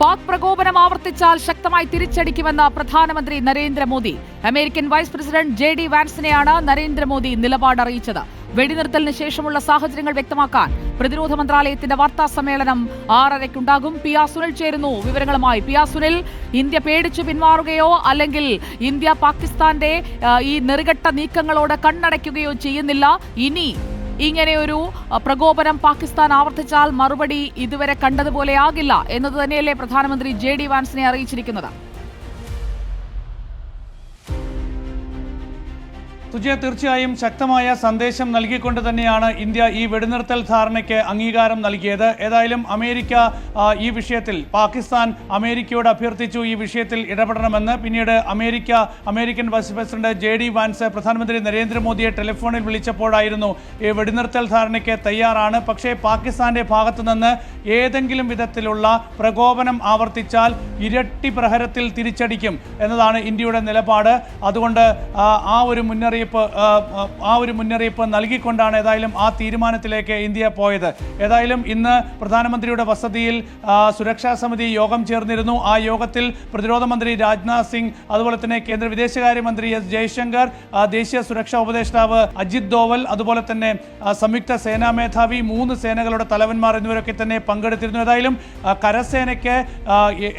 പാക് പ്രകോപനം ആവർത്തിച്ചാൽ ശക്തമായി തിരിച്ചടിക്കുമെന്ന് പ്രധാനമന്ത്രി Narendra Modi. American vice president J D വാൻസിനെയാണ് Narendra Modi നിലപാട് അറിയിച്ചത്. വെടിനിർത്തലിന് ശേഷമുള്ള സാഹചര്യങ്ങൾ വ്യക്തമാക്കാൻ പ്രതിരോധ മന്ത്രാലയത്തിന്റെ വാർത്താ സമ്മേളനം ആറരയ്ക്കുണ്ടാകും. പി ആർ സുനിൽ ചേരുന്നു. വിവരങ്ങളുമായി പി ആർ സുനിൽ ഇന്ത്യ പേടിച്ചു പിന്മാറുകയോ അല്ലെങ്കിൽ ഇന്ത്യ പാകിസ്ഥാന്റെ ഈ നെറുകെട്ട നീക്കങ്ങളോട് കണ്ണടയ്ക്കുകയോ ചെയ്യുന്നില്ല. ഇനി ഇങ്ങനെ ഒരു പ്രകോപനം പാകിസ്ഥാൻ ആവർത്തിച്ചാൽ മറുപടി ഇതുവരെ കണ്ടതുപോലെയാകില്ല എന്നത് തന്നെയല്ലേ പ്രധാനമന്ത്രി ജെ ഡി വാൻസിനെ അറിയിച്ചിരിക്കുന്നത്. സുജയ തീർച്ചയായും ശക്തമായ സന്ദേശം നൽകിക്കൊണ്ട് തന്നെയാണ് ഇന്ത്യ ഈ വെടിനിർത്തൽ ധാരണയ്ക്ക് അംഗീകാരം നൽകിയത്. ഏതായാലും അമേരിക്ക ഈ വിഷയത്തിൽ പാകിസ്ഥാൻ അമേരിക്കയോട് അഭ്യർത്ഥിച്ചു ഈ വിഷയത്തിൽ ഇടപെടണമെന്ന്. പിന്നീട് America American vice president J D Vance പ്രധാനമന്ത്രി നരേന്ദ്രമോദിയെ ടെലിഫോണിൽ വിളിച്ചപ്പോഴായിരുന്നു ഈ വെടിനിർത്തൽ ധാരണയ്ക്ക് തയ്യാറാണ്. പക്ഷേ പാകിസ്ഥാന്റെ ഭാഗത്തു നിന്ന് ഏതെങ്കിലും വിധത്തിലുള്ള പ്രകോപനം ആവർത്തിച്ചാൽ ഇരട്ടി പ്രഹരത്തിൽ തിരിച്ചടിക്കും എന്നതാണ് ഇന്ത്യയുടെ നിലപാട്. അതുകൊണ്ട് ആ ഒരു മുന്നറിയിപ്പ് ആ, ആ ഒരു മുന്നറിയിപ്പ് നൽകിക്കൊണ്ടാണ് ഏതായാലും ആ തീരുമാനത്തിലേക്ക് ഇന്ത്യ പോയത്. ഏതായാലും ഇന്ന് പ്രധാനമന്ത്രിയുടെ വസതിയിൽ സുരക്ഷാ സമിതി യോഗം ചേർന്നിരുന്നു. ആ യോഗത്തിൽ പ്രതിരോധ മന്ത്രി രാജ്നാഥ് സിംഗ് അതുപോലെ തന്നെ കേന്ദ്ര വിദേശകാര്യമന്ത്രി എസ് ജയശങ്കർ ദേശീയ സുരക്ഷാ ഉപദേഷ്ടാവ് അജിത് ദോവൽ അതുപോലെ തന്നെ സംയുക്ത സേനാ മേധാവി മൂന്ന് സേനകളുടെ തലവന്മാർ എന്നിവരൊക്കെ തന്നെ പങ്കെടുത്തിരുന്നു. ഏതായാലും കരസേനയ്ക്ക്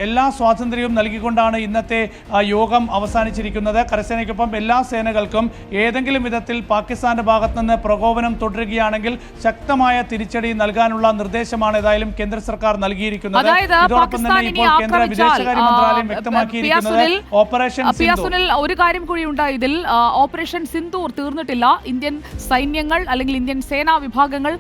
എല്ലാ സ്വാതന്ത്ര്യവും നൽകിക്കൊണ്ടാണ് ഇന്നത്തെ യോഗം അവസാനിച്ചിരിക്കുന്നത്. കരസേനയ്ക്കൊപ്പം എല്ലാ സേനകൾക്കും ഏതെങ്കിലും വിധത്തിൽ പാകിസ്ഥാന്റെ ഭാഗത്തുനിന്ന് പ്രകോപനം തുടരുകയാണെങ്കിൽ ശക്തമായ തിരിച്ചടി നൽകാനുള്ള നിർദ്ദേശമാണ് ഏതായാലും കേന്ദ്ര സർക്കാർ നൽകിയിരിക്കുന്നത്. ഇതോടൊപ്പം തന്നെ ഇപ്പോൾ കേന്ദ്ര വിദേശകാര്യ മന്ത്രാലയം വ്യക്തമാക്കിയിരിക്കുന്നത് ഓപ്പറേഷൻ ഒരു കാര്യം കൂടിയുണ്ട് ഇതിൽ. ഓപ്പറേഷൻ സിന്ദൂർ തീർന്നിട്ടില്ല. ഇന്ത്യൻ സൈന്യങ്ങൾ അല്ലെങ്കിൽ ഇന്ത്യൻ സേനാ വിഭാഗങ്ങൾ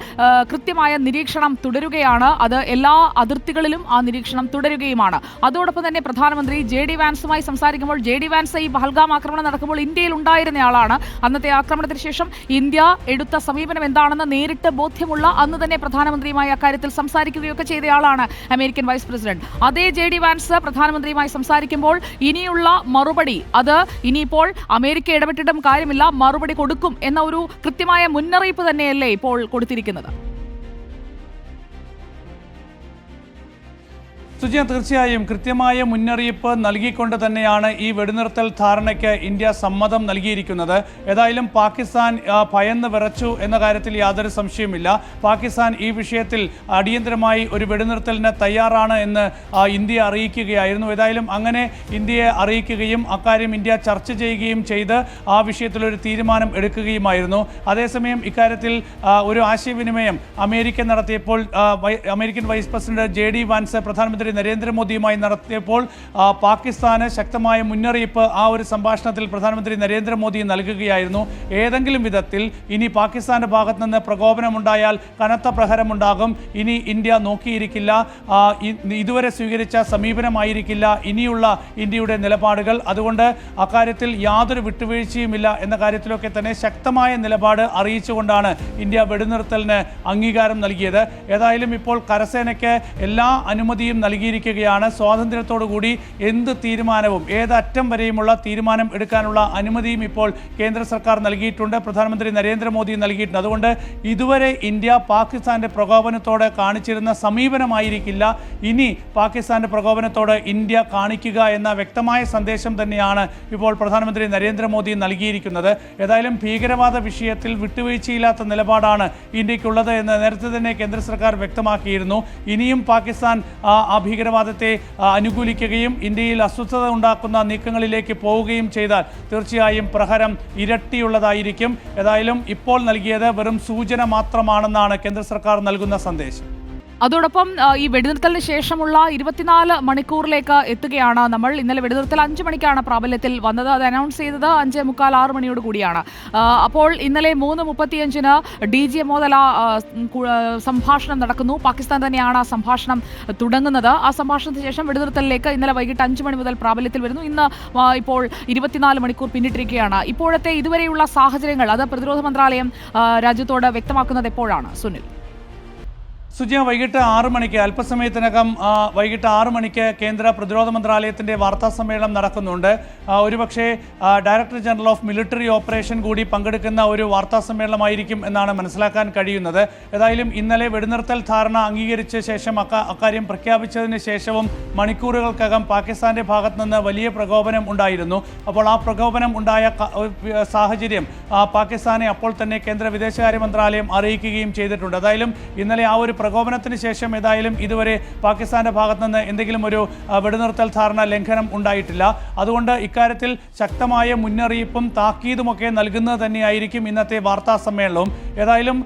കൃത്യമായ നിരീക്ഷണം തുടരുകയാണ്. അത് എല്ലാ അതിർത്തികളിലും ആ നിരീക്ഷണം തുടരുകയുമാണ്. അതോടൊപ്പം തന്നെ പ്രധാനമന്ത്രി ജെ ഡി വാൻസുമായി സംസാരിക്കുമ്പോൾ ജെ ഡി വാൻസ് ഈ പഹൽഗാം ആക്രമണം നടക്കുമ്പോൾ ഇന്ത്യയിൽ ഉണ്ടായിരുന്നയാളാണ് അന്നത്തെ ആക്രമണത്തിന് ശേഷം ഇന്ത്യ എടുത്ത സമീപനം എന്താണെന്ന് നേരിട്ട് ബോധ്യമുള്ള അന്ന് തന്നെ പ്രധാനമന്ത്രിയുമായി അക്കാര്യത്തിൽ സംസാരിക്കുകയൊക്കെ ചെയ്തയാളാണ് അമേരിക്കൻ വൈസ് പ്രസിഡന്റ്. അതേ ജെ ഡി വാൻസ് പ്രധാനമന്ത്രിയുമായി സംസാരിക്കുമ്പോൾ ഇനിയുള്ള മറുപടി അത് ഇനിയിപ്പോൾ അമേരിക്ക ഇടപെട്ടിട്ടും കാര്യമില്ല മറുപടി കൊടുക്കും എന്ന ഒരു കൃത്യമായ മുന്നറിയിപ്പ് തന്നെയല്ലേ ഇപ്പോൾ കൊടുത്തിരിക്കുന്നത്? സുജിയ തീർച്ചയായും കൃത്യമായ മുന്നറിയിപ്പ് നൽകിക്കൊണ്ട് തന്നെയാണ് ഈ വെടിനിർത്തൽ ധാരണയ്ക്ക് ഇന്ത്യ സമ്മതം നൽകിയിരിക്കുന്നത്. ഏതായാലും പാകിസ്ഥാൻ ഭയന്ന് വിറച്ചു എന്ന കാര്യത്തിൽ യാതൊരു സംശയവുമില്ല. പാകിസ്ഥാൻ ഈ വിഷയത്തിൽ അടിയന്തരമായി ഒരു വെടിനിർത്തലിന് തയ്യാറാണ് എന്ന് ഇന്ത്യ അറിയിക്കുകയായിരുന്നു. ഏതായാലും അങ്ങനെ ഇന്ത്യയെ അറിയിക്കുകയും അക്കാര്യം ഇന്ത്യ ചർച്ച ചെയ്യുകയും ചെയ്ത് ആ വിഷയത്തിൽ ഒരു തീരുമാനം എടുക്കുകയുമായിരുന്നു. അതേസമയം ഇക്കാര്യത്തിൽ ഒരു ആശയവിനിമയം അമേരിക്ക നടത്തിയപ്പോൾ American vice president J D Vance പ്രധാനമന്ത്രി നരേന്ദ്രമോദിയുമായി നടത്തിയപ്പോൾ പാകിസ്ഥാന് ശക്തമായ മുന്നറിയിപ്പ് ആ ഒരു സംഭാഷണത്തിൽ പ്രധാനമന്ത്രി നരേന്ദ്രമോദി നൽകുകയായിരുന്നു. ഏതെങ്കിലും വിധത്തിൽ ഇനി പാകിസ്ഥാന്റെ ഭാഗത്ത് നിന്ന് പ്രകോപനമുണ്ടായാൽ കനത്ത പ്രഹരമുണ്ടാകും. ഇനി ഇന്ത്യ നോക്കിയിരിക്കില്ല. ഇതുവരെ സ്വീകരിച്ച സമീപനമായിരിക്കില്ല ഇനിയുള്ള ഇന്ത്യയുടെ നിലപാടുകൾ. അതുകൊണ്ട് അക്കാര്യത്തിൽ യാതൊരു വിട്ടുവീഴ്ചയുമില്ല എന്ന കാര്യത്തിലൊക്കെ തന്നെ ശക്തമായ നിലപാട് അറിയിച്ചുകൊണ്ടാണ് ഇന്ത്യ വെടിനിർത്തലിന് അംഗീകാരം നൽകിയത്. ഏതായാലും ഇപ്പോൾ കരസേനയ്ക്ക് എല്ലാ അനുമതിയും നൽകിയിരിക്കുകയാണ് സ്വാതന്ത്ര്യത്തോടു കൂടി എന്ത് തീരുമാനവും ഏതറ്റം വരെയുമുള്ള തീരുമാനം എടുക്കാനുള്ള അനുമതിയും ഇപ്പോൾ കേന്ദ്ര സർക്കാർ നൽകിയിട്ടുണ്ട്. പ്രധാനമന്ത്രി നരേന്ദ്രമോദി നൽകിയിട്ടുണ്ട്. അതുകൊണ്ട് ഇതുവരെ ഇന്ത്യ പാകിസ്ഥാന്റെ പ്രകോപനത്തോട് കാണിച്ചിരുന്ന സമീപനമായിരിക്കില്ല. ഇനി പാകിസ്ഥാന്റെ പ്രകോപനത്തോട് ഇന്ത്യ കാണിക്കുക എന്ന വ്യക്തമായ സന്ദേശം തന്നെയാണ് ഇപ്പോൾ പ്രധാനമന്ത്രി നരേന്ദ്രമോദി നൽകിയിരിക്കുന്നത്. ഏതായാലും ഭീകരവാദ വിഷയത്തിൽ വിട്ടുവീഴ്ചയില്ലാത്ത നിലപാടാണ് ഇന്ത്യക്കുള്ളത് എന്ന് നേരത്തെ തന്നെ കേന്ദ്ര സർക്കാർ വ്യക്തമാക്കിയിരുന്നു. ഇനിയും പാകിസ്ഥാൻ ഭീകരവാദത്തെ അനുകൂലിക്കുകയും ഇന്ത്യയിൽ അസ്വസ്ഥത ഉണ്ടാക്കുന്ന നീക്കങ്ങളിലേക്ക് പോവുകയും ചെയ്താൽ തീർച്ചയായും പ്രഹരം ഇരട്ടിയുള്ളതായിരിക്കും. ഏതായാലും ഇപ്പോൾ നൽകിയത് വെറും സൂചന മാത്രമാണെന്നാണ് കേന്ദ്ര സർക്കാർ നൽകുന്ന സന്ദേശം. അതോടൊപ്പം ഈ വെടിനിർത്തലിന് ശേഷമുള്ള ഇരുപത്തിനാല് മണിക്കൂറിലേക്ക് എത്തുകയാണ് നമ്മൾ. ഇന്നലെ വെടിനിർത്തൽ അഞ്ച് മണിക്കാണ് പ്രാബല്യത്തിൽ വന്നത്. അത് അനൗൺസ് ചെയ്തത് അഞ്ച് മുക്കാൽ ആറ് മണിയോട് കൂടിയാണ്. അപ്പോൾ ഇന്നലെ മൂന്ന് മുപ്പത്തിയഞ്ചിന് ഡി ജി എമോതല സംഭാഷണം നടക്കുന്നു. പാകിസ്ഥാൻ തന്നെയാണ് ആ സംഭാഷണം തുടങ്ങുന്നത്. ആ സംഭാഷണത്തിന് ശേഷം വെടിനിർത്തലിലേക്ക് ഇന്നലെ വൈകിട്ട് അഞ്ച് മണി മുതൽ പ്രാബല്യത്തിൽ വരുന്നു. ഇന്ന് ഇപ്പോൾ ഇരുപത്തിനാല് മണിക്കൂർ പിന്നിട്ടിരിക്കുകയാണ്. ഇപ്പോഴത്തെ ഇതുവരെയുള്ള സാഹചര്യങ്ങൾ അത് പ്രതിരോധ മന്ത്രാലയം രാജ്യത്തോട് വ്യക്തമാക്കുന്നത് എപ്പോഴാണ്? സുനിൽ. സുജിയ വൈകിട്ട് ആറു മണിക്ക് അല്പസമയത്തിനകം വൈകിട്ട് ആറു മണിക്ക് കേന്ദ്ര പ്രതിരോധ മന്ത്രാലയത്തിന്റെ വാർത്താ സമ്മേളനം നടക്കുന്നുണ്ട്. ഒരുപക്ഷെ director general of military operation കൂടി പങ്കെടുക്കുന്ന ഒരു വാർത്താ സമ്മേളനമായിരിക്കും എന്നാണ് മനസ്സിലാക്കാൻ കഴിയുന്നത്. ഏതായാലും ഇന്നലെ വെടിനിർത്തൽ ധാരണ അംഗീകരിച്ച ശേഷം അക്ക അക്കാര്യം പ്രഖ്യാപിച്ചതിന് ശേഷവും മണിക്കൂറുകൾക്കകം പാകിസ്ഥാന്റെ ഭാഗത്ത് നിന്ന് വലിയ പ്രകോപനം ഉണ്ടായിരുന്നു. അപ്പോൾ ആ പ്രകോപനം ഉണ്ടായ സാഹചര്യം പാകിസ്ഥാനെ അപ്പോൾ തന്നെ കേന്ദ്ര വിദേശകാര്യ മന്ത്രാലയം അറിയിക്കുകയും ചെയ്തിട്ടുണ്ട്. ഏതായാലും ഇന്നലെ ആ ഒരു പ്രകോപനത്തിന് ശേഷം ഏതായാലും ഇതുവരെ പാകിസ്ഥാന്റെ ഭാഗത്തു നിന്ന് എന്തെങ്കിലും ഒരു വെടിനിർത്തൽ ധാരണ ലംഘനം ഉണ്ടായിട്ടില്ല. അതുകൊണ്ട് ഇക്കാര്യത്തിൽ ശക്തമായ മുന്നറിയിപ്പും താക്കീതുമൊക്കെ നൽകുന്നത് തന്നെയായിരിക്കും ഇന്നത്തെ വാർത്താ സമ്മേളനവും. ഏതായാലും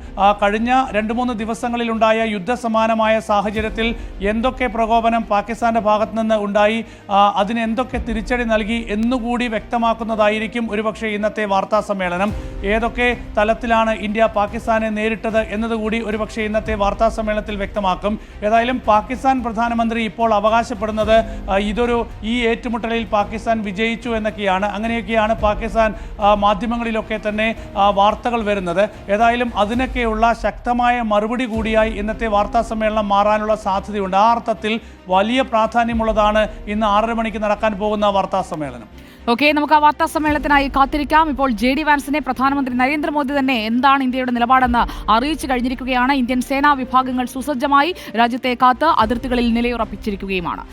കഴിഞ്ഞ രണ്ട് മൂന്ന് ദിവസങ്ങളിലുണ്ടായ യുദ്ധസമാനമായ സാഹചര്യത്തിൽ എന്തൊക്കെ പ്രകോപനം പാകിസ്ഥാന്റെ ഭാഗത്തു നിന്ന് ഉണ്ടായി അതിന് എന്തൊക്കെ തിരിച്ചടി നൽകി എന്നുകൂടി വ്യക്തമാക്കുന്നതായിരിക്കും ഒരുപക്ഷെ ഇന്നത്തെ വാർത്താ സമ്മേളനം. ഏതൊക്കെ തലത്തിലാണ് ഇന്ത്യ പാകിസ്ഥാനെ നേരിട്ടത് എന്നതുകൂടി ഒരുപക്ഷെ ഇന്നത്തെ വാർത്താ സമ്മേളനത്തിൽ വ്യക്തമാക്കും. ഏതായാലും പാകിസ്ഥാൻ പ്രധാനമന്ത്രി ഇപ്പോൾ അവകാശപ്പെടുന്നത് ഇതൊരു ഈ ഏറ്റുമുട്ടലിൽ പാകിസ്ഥാൻ വിജയിച്ചു എന്നൊക്കെയാണ്. അങ്ങനെയൊക്കെയാണ് പാകിസ്ഥാൻ മാധ്യമങ്ങളിലൊക്കെ തന്നെ വാർത്തകൾ വരുന്നത്. ഏതായാലും അതിനൊക്കെയുള്ള ശക്തമായ മറുപടി കൂടിയായി ഇന്നത്തെ വാർത്താ സമ്മേളനം മാറാനുള്ള സാധ്യതയുണ്ട്. ആ അർത്ഥത്തിൽ വലിയ പ്രാധാന്യമുള്ളതാണ് ഇന്ന് ആറര മണിക്ക് നടക്കാൻ പോകുന്ന വാർത്താ സമ്മേളനം. ഓക്കെ നമുക്ക് ആ വാർത്താ സമ്മേളനത്തിനായി കാത്തിരിക്കാം. ഇപ്പോൾ ജെ ഡി വാൻസിനെ പ്രധാനമന്ത്രി നരേന്ദ്രമോദി തന്നെ എന്താണ് ഇന്ത്യയുടെ നിലപാടെന്ന് അറിയിച്ചു കഴിഞ്ഞിരിക്കുകയാണ്. ഇന്ത്യൻ സേനാ വിഭാഗങ്ങൾ സുസജ്ജമായി രാജ്യത്തെ കാത്ത് അതിർത്തികളിൽ നിലയുറപ്പിച്ചിരിക്കുകയുമാണ്.